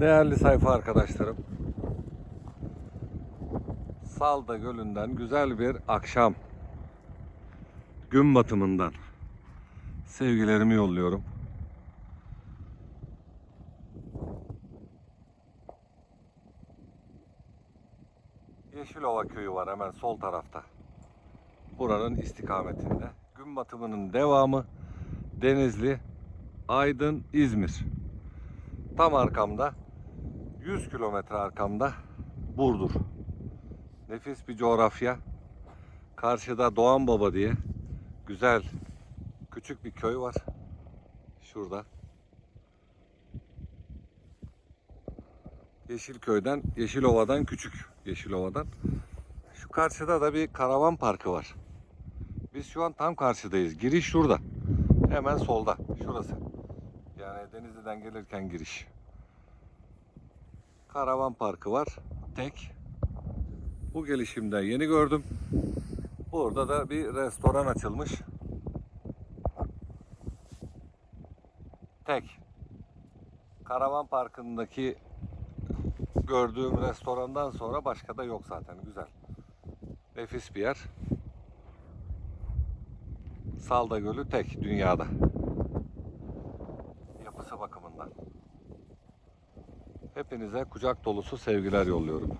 Değerli sayfa arkadaşlarım. Salda Gölü'nden güzel bir akşam gün batımından sevgilerimi yolluyorum. Yeşilova köyü var hemen sol tarafta. Buranın istikametinde. Gün batımının devamı Denizli, Aydın, İzmir. Tam arkamda 100 kilometre arkamda Burdur. Nefis bir coğrafya. Karşıda Doğan Baba diye güzel küçük bir köy var. Şurada. Yeşilköy'den, Yeşilova'dan küçük Yeşilova'dan. Şu karşıda da bir karavan parkı var. Biz şu an tam karşıdayız. Giriş şurada. Hemen solda. Şurası. Yani Denizli'den gelirken giriş. Karavan parkı var. Tek. Bu gelişimde yeni gördüm. Burada da bir restoran açılmış. Tek. Karavan parkındaki gördüğüm restorandan sonra başka da yok zaten. Güzel. Nefis bir yer. Salda Gölü tek dünyada. Hepinize kucak dolusu sevgiler yolluyorum.